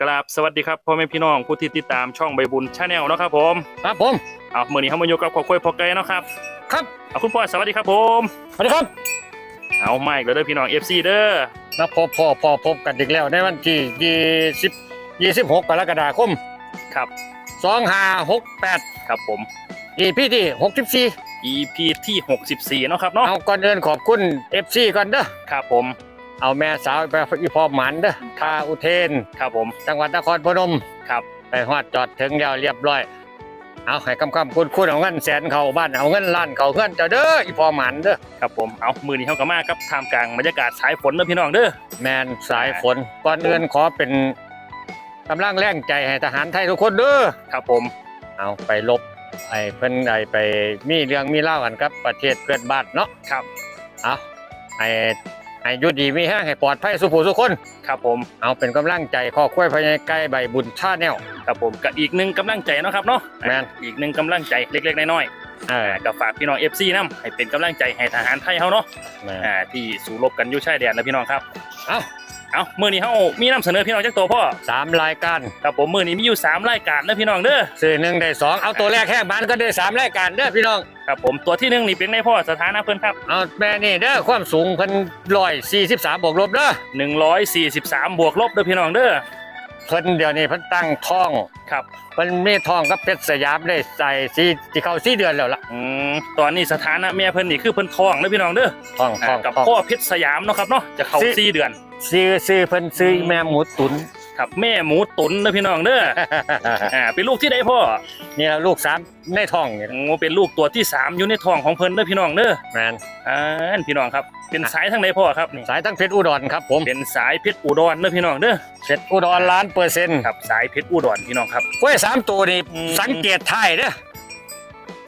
กราบสวัสดีครับพ่อแม่พี่น้องผู้ที่ติดตามช่องใบบุญชาแนลเนาะครับผมครับผมเอาเมื่อนี้เขามาอยู่กับขอคุยพอไกลเนาะครับครับเอาคุณพ่อสวัสดีครับผมสวัสดีครับเอาไม่แล้วเด้อพี่น้อง FC เด้อมาพบพอพอพบกันอีกแล้วในวันที่ยี่สิบยี่สิบหกกรกฎาคมครับสองห้าหกแปดครับผมอีพีที่หกสิบสี่ EP ที่ 64เนาะครับเนาะเอาก่อนเดินขอบคุณเอฟซีก่อนเด้อครับผม เอาแม่สาวไปอีพอหมันเด้อทาอุเทนครับผม จังหวัดนครพนมครับ ไปฮอดจอดถึงแล้วเรียบร้อย เอาให้คำคำคุณคุณเอาเงินแสนเขาบ้านเอาเงินล้านเขาเงินเจ้าเด้ออีพอหมันเด้อครับผมเอามือนี้เขาก็มาครับท่ามกลางบรรยากาศสายฝนเด้อพี่น้องเด้อแมนสายฝนก่อนอื่นขอเป็นกำลังแรงใจให้ทหารไทยทุกคนเด้อครับผม เอาไปลบไอ้เพิ่นไอ้ไปมีเรื่องมีเล่ากันครับประเทศเพื่อนบ้านเนาะครับเอาไอ้ ไอ้อยุดีมีแห้งให้ปลอดภัยสุขสุขคนครับผมเอาเป็นกำลังใจข้อคุ้ยพญายไก่ใบบุญชาแนลครับผมกับอีกหนึ่งกำลังใจเนาะครับเนาะแม่น อีกหนึ่งกำลังใจเล็กๆน้อยเออๆกับฝากพี่น้อง FC นํให้เป็นกำลังใจให้ทหารไทยเฮาเนาะแม่นอ่าที่สู้รบกันอยู่ชายแดนนะพี่น้องครับเอาเอามือนี้เฮามีนำเสนอพี่น้องจักตัวพ่อสามรายการครับผมมือนี้มีอยู่สามรายการนะพี่น้องเด้อ ซื้อหนึ่งได้สองเอาตัวแรกแค่บ้านก็ได้สามรายการเด้อพี่น้อง ครับผมตัวที่หนึ่งนี่เป็นไงพ่อสถานะเพิ่นครับเอาแม่นี่เด้อความสูงเพิ่นร้อยสี่สิบสามบวกลบเด้อ143บวกลบเด้อพี่น้องเด้อเพิ่นเดี๋ยวนี้เพิ่นตั้งท้องครับเพิ่นมีท้องกับเพชรสยามได้ใส่สี่ที่เข้าสี่เดือนแล้วล่ะอืมตอนนี้สถานะแม่เพิ่นนี่คือเพิ่นท้องเด้อพี่น้องเด้อท้องท้อ่าองกับท้องพ่อเพชรสยามเนาะครับเนาะจะเข้าสิสี่เดือน ซื้อซื้อเพิ่นซื้อแม่หมูตุ๋น ครับแม่หมูตุ๋นเด้อพี่น้องเด้อ อ่าเป็นลูกที่ได้พ่อนี่ละลูกสามในท้องนี่ล่ะโอ้เป็นลูกตัวที่สามอยู่ในท้องของเพิ่นเด้อพี่น้องเด้อแมนอ่าพี่น้องครับ เป็นสายทางไหนพ่อครับนี่สายทั้งเพชรอุดรครับผมเป็นสายเพชรอุดรเด้อพี่น้องเด้อเพชรอุดรล้านเปอร์เซ็นต์ครับสายเพชรอุดรพี่น้องครับกล้วยสามตัวนี่อืม สังเกตท้ายเด้อ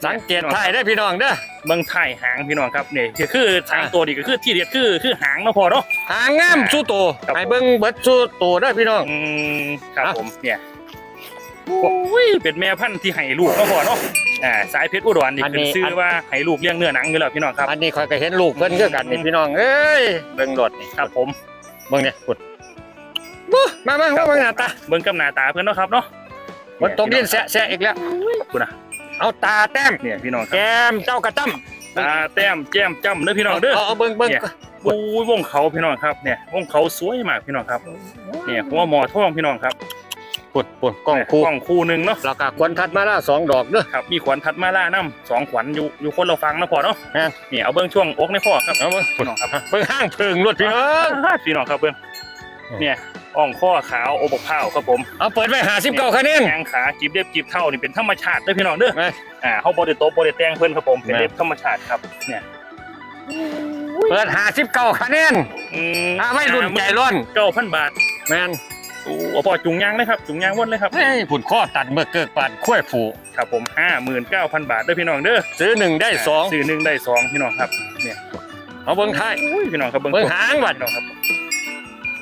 สังเกตท้ายเด้อพี่น้องเด้อเบิ่งถ่ายหางพี่น้องครับนี่ก็คือทางอะตัวนี่ก็คือที่เด็ดคือคือหางเนาะพ่อเนาะหางงามสู้โตครับให้เบิ่งเบิดสู้โตเด้อพี่น้องอืมครับอะผมเนี่ยโอ้ยเป็นแม่พันธุ์ที่ให้ลูกเนาะพ่อเนาะอ่าสายเพชรอุดรนี่เป็นชื่อว่าให้ลูกเลี้ยงเนื้อหนังอยู่แล้วพี่น้องครับอันนี้คอยก็เห็นลูกเพิ่นคือกันนี่พี่น้องเอ้ยเบิ่งรถนี่ครับผมเบิ่งเนี่ยพุดบู๊มามามาเบิ่งหน้าตาเบิ่งกำหน้าตาเพิ่นเนาะครับเนาะ มันตกดินแซะๆอีกแล้วคุณน่ะเอาตาแต้มเนี่ยพี่น้องคแกรับมเจ้ากระตั้มตาแต้มแจ่มจ้ำเด้อพี่น้องเด้อเอาเอาเบิ่งเบิ่งเนี่ยโอ้ยวงเขาพี่น้องครับเนี่ยวงเขาสวยมากพี่น้องครับเนี่ยหัวหมอทองพี่น้องครับปุดปุดกล้องคู่กล้องคู่หนึงเนาะแล้วก็ควรทัดมาละสองดอกเด้อครับมีขวัญทัดมาล่าน้ำสองขวัญอยู่อยู่คนเราฟังนะพ่อเนาะแม่นเนี่ยเอาเบิ้งช่วงอกในพ่อครับเอาเบิ่งพี่น้องครับเบิ่งห้างเพิงรถพี่น้องพี่น้องครับเบิ้งอืมเนี่ย อ่องข้อขาวโอบกข้าวครับผมเอาเปิดไว้หาสิบเก้าคะแนนแข้งขาจีบเด็บจีบเท่านี่เป็นธรรมชาติเด้อพี่น้องเด้อแม่อ่าเขาบอดี้โตบอดี้แตงเพิ่นครับผมเป็นแม่เด็บธรรมชาติครับเนี่ยเปิดหาสิบเก้าคะแนนอืมถ้าไม่รุ่นใจร้อนเก้าพันบาทแมนโอ้เอาพ่อจุงยางเลยครับจุงยางวนเลยครับเฮ้ยผุนข้อตัดเมื่อเกิดปานขั้วยผูครับผมห้าหมื่นเก้าพันบาทเด้อพี่น้องเด้อซื้อหนึ่งได้สองซื้อหนึ่งได้สองพี่น้องครับเนี่ยเอาเบิ่งท้ายอุ้ยพี่น้องครับเบิ้งเบิ่งหางบัดพี่น้องครับ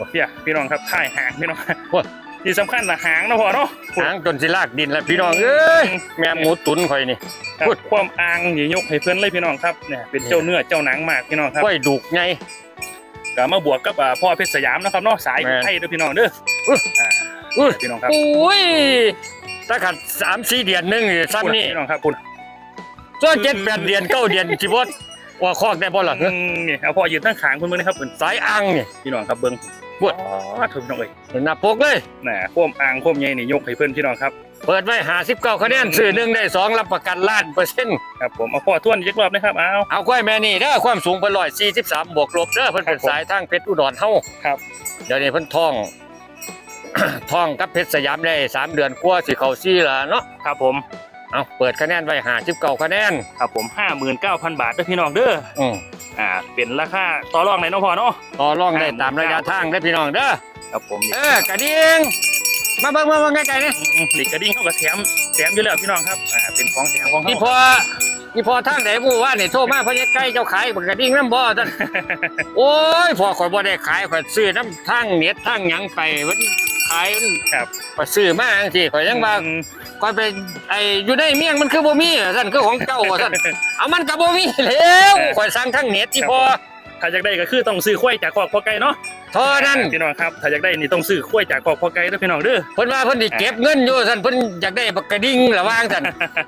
เพี่ยพี่น้องครับท่ายหางพี่น้องโอ้ยที่สำคัญนะหางนะพ่อเนาะหางจนสิลากดินแล้วพี่น้องเอ้ยแม่หมูตุ๋นข่อยนี่ครับพูดความอ่างนี่ยกให้เพื่อนเลยพี่น้องครับเนี่ยเป็นเจ้าเนื้อเจ้าหนังมากพี่น้องครับขั้วยดุกไงก็มาบวกกับอ่าพ่อเพชรสยามนะครับเนาะสายแม่นไทยเด้อพี่น้องเด้ออุ๊ยอ่าอุ้ยพี่น้องครับอุ้ยถ้าขัดสามสี่เดือนหนึงนี่ซ้ำนี่พี่น้องครับคุณส่วนเจ็ดแปดเดือนเก้าเดือนสิบ่ว่าคอกได้บ่ล่ะอืมนี่เอาพ่อยืนทั้งขางคุณมือนะครับคุณสายอ่างนี่พี่น้องครับเบิ้ง บวชอ๋อถูกพี่น้องเอ้ยหน้าปกเลยน่ะความอ่างความใหญ่นี่ยกให้เพื่อนพี่น้องครับ เปิดไว้หาสิบเก้าคะแนนซื้อหนึ่งได้สองรับประกันล้านเปอร์เซ็นต์ครับผมเอาพ่อทวนอีกรอบนะครับ เอาเอาควายแม่นี่เด้อความสูงเพิ่นร้อยสี่สิบสามบวกลบเด้อเพิ่นเป็นครับผมสายทางเพชรอุดรเฮาครับ เดี๋ยวนี้เพิ่นท่องท่องกับเพชรสยามได้สามเดือนกว่าสิเข้าซี่ละเนาะครับผมเอาเปิดคะแนนไว้หาสิบเก้าคะแนนครับผมห้าหมื่นเก้าพันบาทเด้อพี่น้องเด้ออืม อ่าเป็นราคาต่อรองไหนเนาะพ่อเนาะ ต่อรองได้ตามระยะทางได้อพี่น้องเด้อครับผมนี่เออกระดิ่งมาเบิ่งมาเบิ่งใกล้ๆนี่อืมหลีกกระดิ่งเข้ากับแถมแถมอยู่แล้วพี่น้องครับอ่าเป็นของแถมของนี่เขาพอนี่พอทางไหนผู้ว่านี่โทรมาเพราะใกล้เจ้าขายบักกระดิ่งน้ำบ่ท่านโอ้ยพอข่อยบ่ได้ขายข่อยซื้อน้ำทางเน็ตทางหยังไปมัน ขายมันครับข่อยซื้อมาจังซี่ข่อยยังว่าอืมข่อยไปไอ้อยู่ในเมียงมันคือบ่มีท่านคือของเจ้าว่าท่านเอามันก็บ่มีแล้วข่อยสั่งทางเน็ตที่พอ ถ้าอยากได้ก็คือต้องซื้อข้วยจากคอกพ่อไก่เนาะเท่านั้นพี่น้องครับถ้าอยากได้นี่ต้องซื้อข้วยจากคอกพ่อไก่เด้อพี่น้องเด้อเพิ่นว่าเพิ่นสิเก็บเงินอยู่ซั่นเพิ่นอยากได้บักกระดิ่งระว่างซั่น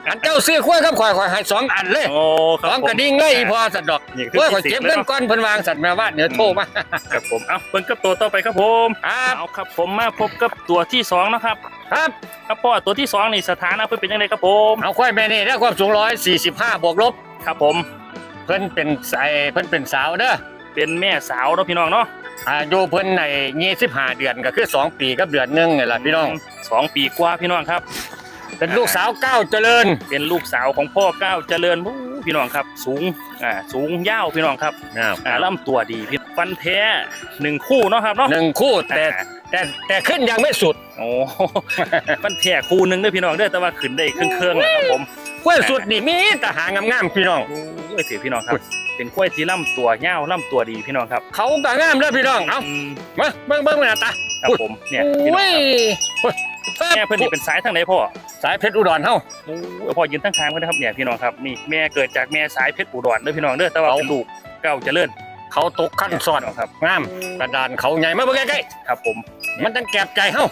อันเจ้าซื้อข้วยกับข่อยข่อยให้สองอันเลยโอ้คสรับองผมกระดิ่งเลยอีพอสัตว์ดอกนี่คือข้วยข่อยพิเศษเก็บเงินลยก่อนเพิ่นวางสัตว์แม่ว่าเดี๋ยวโทรมาครับผมเอาเบิ่งกับตัวต่อไปครับผมครับเอาครับผมมาพบกับตัวที่สองนะครับครับครับพ่อตัวที่สองนี่สถานะเพิ่นเป็นยังไงครับผมเอาควายแม่นี่ได้ความสูง145บวกลบครับผมเพิ่นเป็นสายเพิ่นเป็นสาวเด้อเป็นแม่สาวเนาะพี่น้องเนาะอายุเพิ่นใน25เดือนก็คือ2ปีกับเดือนหนึงนี่ล่ะพี่น้อง สองปีกว่าพี่น้องครับ เป็นลูกสาวก้าวเจริญเป็นลูกสาวของพ่อก้าวเจริญวู้พี่น้องครับ สูงอ่าสูงยาวพี่น้องครับอ่าลำตัวดีพี่ฟันแท้หนึ่งคู่เนาะครับเนาะหนึ่งคู่แต่อ่าแต่แต่ขึ้นยังไม่สุด โอ้ ฟันแท้คู่หนึ่งเด้อพี่น้องเด้อแต่ว่าขึ้นได้ครึ่งเครื่องๆนะครับผม ขั้วสุดนี่มีแต่หางามๆพี่น้องโอ้ยถือพี่น้องครับ เป็นกล้วยที่ลำตัวยาวลำตัวดีพี่น้องครับ เขาก็งามเด้อพี่น้องเอ้าอืมมาเบิ่งเบิ่งแม่ตาครับผมเนี่ยพี่น้องโอ้ยครับแม่เพิ่นนี่เป็นสายทางไหนพ่อสายเพชรอุดรเฮาโอ้ยพ่อยืนตั้งคางเพิ่นนะครับเนี่ยพี่น้องครับนี่แม่เกิดจากแม่สายเพชรอุดรเด้อพี่น้องเด้อแต่ว่าเป็นลูกเก้าเจริญเขาตกขั้นซ้อนพี่น้องครับงามกระดานเขาใหญ่มาเบิ่งใกล้ครับผมๆมันตั้งแก็บใจเฮา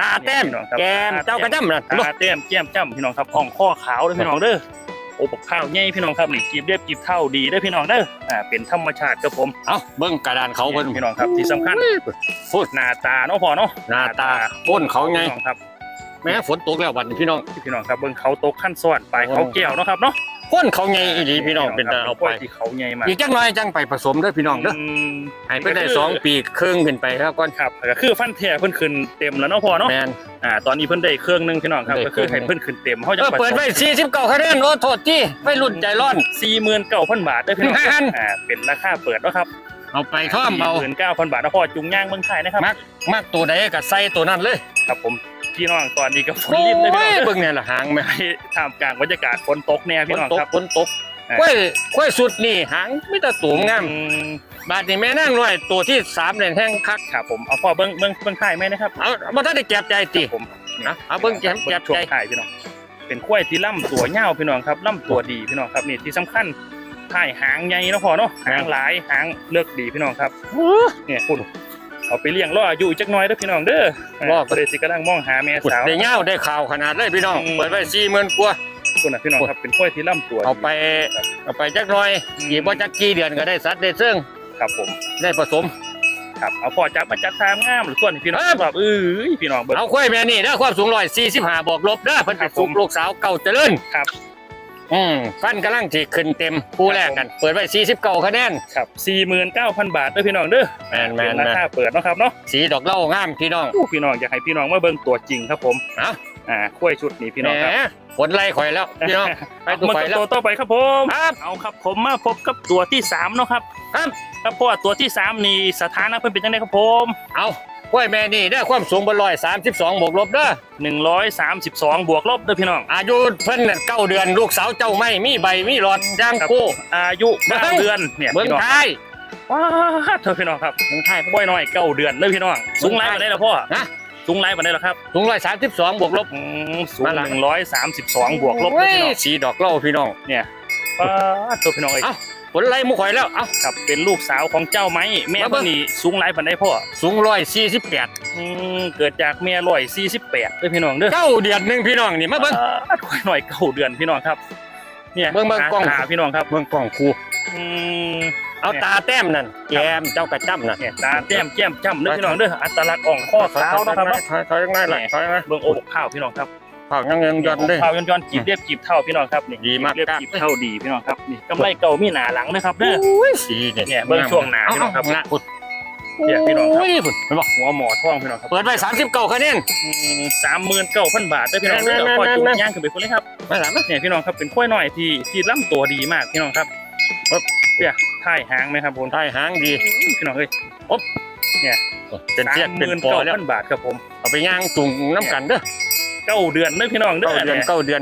ตาแต้มพี่น้องครับแก้มเจ้ากระจ้ำน่ะตาเต้มแก้มจ้ำพี่น้องครับอ่องข้อขาวเด้อพี่น้องเด้อโอ้ปกข้าวใหญ่พี่น้องครับนี่กีบเรียบกีบเท่าดีเด้อพี่น้องเด้ออ่าเป็นธรรมชาติครับผมเอ้าเบิ่งกระดานเขาเพิ่นพี่น้องครับที่สำคัญพูดหน้าตาเนาะพ่อเนาะหน้าตาก้นเขาไงพี่น้องครับแม้ฝนตกแล้ววันนี้พี่น้องพี่น้องครับเบิ่งเขาโตขั้นซ้อนปลายเขาแก้วเนาะครับเนาะก้นเขาไงอีหลีพี่น้องเป็นตาเอาไปที่เขาใหญ่มากอีกจังหน่อยจังไปผสมเด้อพี่น้องเด้อมให้เพิ่นได้สองปีครึ่งขึ้นไปครับก่อนครับก็คือฟันแท้เพิ่นขึ้นเต็มแล้วเนาะพ่อเนาะแมนอ่าตอนนี้เพิ่นได้เครื่องหนึงพี่น้องครับได้ก็คือเครื่ให้องหนึ่งเพิ่นขึ้นเต็มเฮาจะเออเปิดไว้49คะแนนโอ้โทษที่ไม่รุ่นใจร้อน49,000บาทเด้อพี่น้องนั่นอ่าเป็นราคาเปิดเนาะครับเอาไปท่อมเอา49,000บาทเนาะพ่อจุงย่างเมืองไทยนะครับ มักมากตัวใดก็ใส่ตัวนั้นเลย ครับผม พี่น้องตอนนี้ก็ฝนโอ้ลินเลยพี่ยน้องเบิ่งเนี่ยล่ะหางแม่ให้ท่ามกลางบรรยากาศฝนตกแน่ฝพี่นน้องตกครับฝนตกอ่าค่อยค่อยสุดนี่หางมีแต่ตัวงามอืมบาดนี้แม่นั่งน้อยตัวที่สามเนี่ยแห้งคักครับผมเอาพ่อเบิ่งเบิ่งเบิ่งไทยไหมนะครับเอาบ่ทันได้แก็บใจติผมนะเอาเบิ่งแก็บแก็บช่วใจงไทายพี่น้องเป็นกล้วยที่ล่ำตัวยาวพี่น้องครับล่ำตัวดีพี่น้องครับนี่ที่สำคัญถ่ายหางใหญ่เนาะพ่อเนาะหางหลายหางเลือกดีพี่น้องครับเนี่ยพูด เอาไปเลี้ยงล่ออายุอีกจักหน่อยเด้อพี่น้องเด้อรอ ประเดี๋ยวสิกำลังมองหาแม่ขุดสาวได้เงาวได้ข่าวขนาดเลยพี่น้องอืม เปิดไว้สี่หมื่นกว่าคุณนะพี่น้องครับเป็นกล้วยที่ล่ำตัวดีเอาไปเอาไปจักหน่อยกี่บ่จักกี่เดือนก็ได้สัตว์ได้เซึ่งครับผม ได้ผสม ครับเอาพ่อจับมาจัดทางงามหรือส่วนให้พี่น้องครับแบบเอ้ยพี่น้องเบิ่งเอาควายแม่นี่เด้อความสูงร้อยสี่สิบห้าบวกลบเด้อเพิ่นครัเป็นบผมลูกลูกสาวเก่าเจริญครับ อืมฟันกำลังที่ขึ้นเต็มคู่แรกกัน เปิดไว้สี่สิบเก้าคะแนน ครับ49,000 บาทเด้อพี่น้องเด้อแม่นแม่นเป็นราคาเปิดเนาะครับเนาะสีดอกเหล้างามพี่น้องอู้พี่น้องอยากให้พี่น้องมาเบิ่งตัวจริงครับผมเอ้าอ่ากล้วยชุดนี้พี่แหน้องครับมผลไล่ข่อยแล้วพี่น้องไปตัวมาไปแล้วตัวต่อไปครับผม ครับ เอาครับผมมาพบกับตัวที่สามเนาะครับ ครับ ครับเพราะว่าตัวที่สามนี่สถานะเพิ่นเป็นจังไดครับผม เอา ควายแม่นี่ได้อความสูงบนร้อยสามสิบสองบวกลบเด้อ132บวกลบเด้อพี่น้อง อายุเพิ่นน่ะเก้าเดือนลูกสาวเจ้าไม่มีใบมีหลอดย่างครับโก้อายุเบิ่งเก้าเดือนเนี่ยเมืองพี่น้องไทยว้าดเธอพี่น้องครับเมืองไทยกล้วยน้อยเก้าเดือนเลยพี่น้อง สูงไรปานใดล่ะพ่อนะสูงไรปานใดล่ะครับสูงร้อยสามสิบสองบวกลบอืมสูงมาหลัง132บวกลบเด้อพี่น้องสีดอกเหล้าพี่น้องเนี่ยว้าดเธอพี่น้องเอ้ยเอ้า ผลไล่หมุข่อยแล้วเอ้าครับเป็นลูกสาวของเจ้าไหมแม่มาเบิ่เพิ่งนนี่สูงไรปานใดพ่อสูงร้อยสี่สิบแปดอืมเกิดจากแม่ร้อยสี่สิบแปดเด้อพี่น้องเด้อเก้าเดือนหนึ่งพี่น้องนี่มาเบิ่งอ่าค่อยหน่อยเก้าเดือนพี่น้องครับ เนี่ยเบิ่งเบิ่งกล้อง หาพี่น้องครับเบิ่งกล่องครูอืม เอาตาแต้มนั่นแก้มเจ้ากระจ้ำน่ะเนี่ยตาแต้มแก้มจ้ำเด้อพี่น้องเด้ออัตลักษณ์อ่องข้อขาวนะครับเนาะถอยถอยยังไงล่ะถอยยังไงเบิ่งโอบข้าวพี่น้องครับ ข้าวยังยังย้อนเลยข้าวย้อนย้อนๆจีบเรียบจีบเท่าพี่น้องครับนี่ดีมากเรียบจีบเท่าดีพี่น้องครับนี่กำไรเก่ามีหนาหลังนะครับเด้อสีเนี่ยเนี่ยเบิ่งช่วงหน้าพี่น้องครับเาเาพุดเนี่ยพี่น้องครับโยพุดเห็นบ่หัวหมอท้องพี่น้องครับเปิดไปสามสิบเก้าคะแนนสามหมื่นเก้าพันบาทเด้อพี่น้องเด้อแม่นๆๆๆพอจุย่างขึ้นไปคนเลยครับไม่สามารถเนี่ยพี่น้องครับเป็นข้อยน้อยที่ที่ล่ำตัวดีมากพี่น้องครับครับเนี่ยท่ายหางไหมครับผมท้ายหางดีพี่น้องเอ้ยเป็นเทียดเป็นปอเก้าแล้วพันบาทครับผมเอาไปย่างจุงน้ำกันเด้อ เก้าเดือนเด้อพี่น้องเด้เก้าอเดือนเนี่ยเก้าเดือน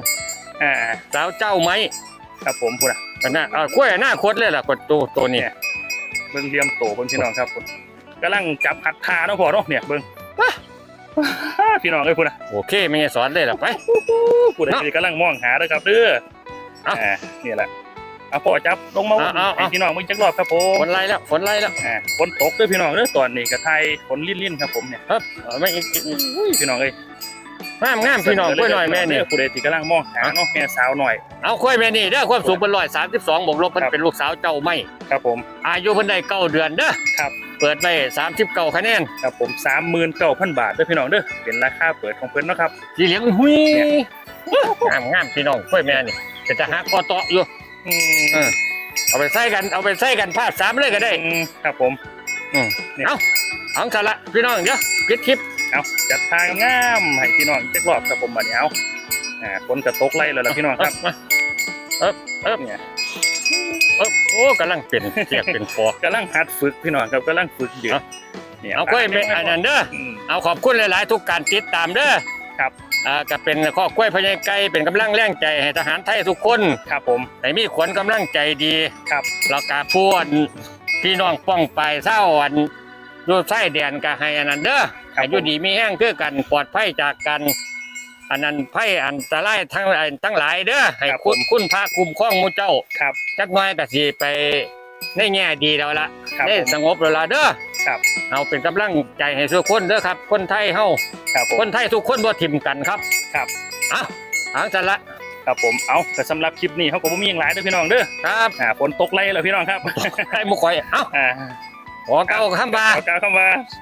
อ่าสาวเจ้าไหมครับผมพูดอะอันน่ะเอากล้วยหน้าคดเลยล่ะกดตัวตัวนี้เบิ่งเลียมโตเพิ่นพี่น้องครับผมกำลังจับขัดทาเนาะพอเนาะเนี่ยเบิ่งพี่น้องเอ้ยพูดอะโอเคไม่ไงสอนเลยล่ะไปพูดอะเนาะกำลังมองหาเด้อครับเด้อเอ้าอ่านี่แหละเอาพ่อจับลงมาเอาเอาเอา ให้พี่น้องมึงจักรอบครับผมฝนไล่แล้วฝนไล่แล้วอ่าฝนตกเด้วยพี่น้องเด้อตอนนี้ก็ไทยฝนลิ่นๆครับผมเนี่ยครับเอาไม่อีกอีกอีกอุ้ยพี่น้องเอ้ย งามงามพี่น้องกล้วยหน่อยแม่นี่เด้อผู้ใดที่กำลังมองหาเนาะแม่สาวหน่อยเอากล้วยแม่นี่เด้อความสูงเป็นร้อยสามสิบสองบวกลบเพิ่นครับเป็นลูกสาวเจ้าไม่ครับผม อายุเพิ่นได้เก้าเดือนเด้อครับเปิดไปสามสิบเก้าคะแนนครับผม39,000บาทเด้อพี่น้องเด้อเป็นราคาเปิดของเพิ่นเนาะครับสีเหลืองหุยเนี่ยงามงามพี่น้องกล้วยแม่นี่แต่จะหาคอเตาะอยู่อืมเออเอาไปใส่กันเอาไปใส่กันพาดสามเลยก็ได้อืมครับผม อืมเนี่ยเอาเอาสาระพี่น้องเดี๋ยวปิดคลิป เอาจัดทางงามๆให้พี่น้องจักรอบครับผมบัดนี้เอาอ่าฝนกระตกไล่แล้วล่ะพี่น้องครับมาเอ๊บเอ๊บเนี่ยเอ๊บโอ้กำลังเป็นเสียกเป็นฟอกำลังหัดฝึกพี่น้องครับกำลังฝึกอยู่เอาเนี่ยเอากล้วยแม่อันนั้นเด้ออืมเอาขอบคุณหลายๆ ทุกการติดตามเด้อครับอ่าก็เป็นข้อกล้วยพญายไก่เป็นกำลังแรงใจให้ทหารไทยทุกคนครับผมให้มีขวัญกำลังใจดีครับแล้วก็พูดพี่น้องป้องไปเศร้าอันอยู่ไส้แดนก็ให้อันนั้นเด้อ ครับให้อยู่ดีมีแห้งคือกันปลอดภัยจากกันอันนั้นภัยอันตรายทั้งหลายทั้งหลายเด้อให้ครับคุณผมคุณพระคุ้มครองหมู่เจ้าครับจักหน้อยก็สิไปในแง่ดีแล้วละครับได้ผมสงบแล้วละเด้อครับเอาเป็นกำลังใจให้ทุกคนเด้อครับ คนไทยเฮาครับผมคนไทยทุกคนบ่ทิมกันครับครับเอาหางจันละครับผมเอาแต่สำหรับคลิปนี้เขาก็บ่มีอย่างหลายเด้อพี่น้องเด้อครับอ่าฝนตกไล่แล้วพี่น้องครับให้หมุกคอยเอ้าอ่าขอเก้าคำบาขอกล่าวคำว่า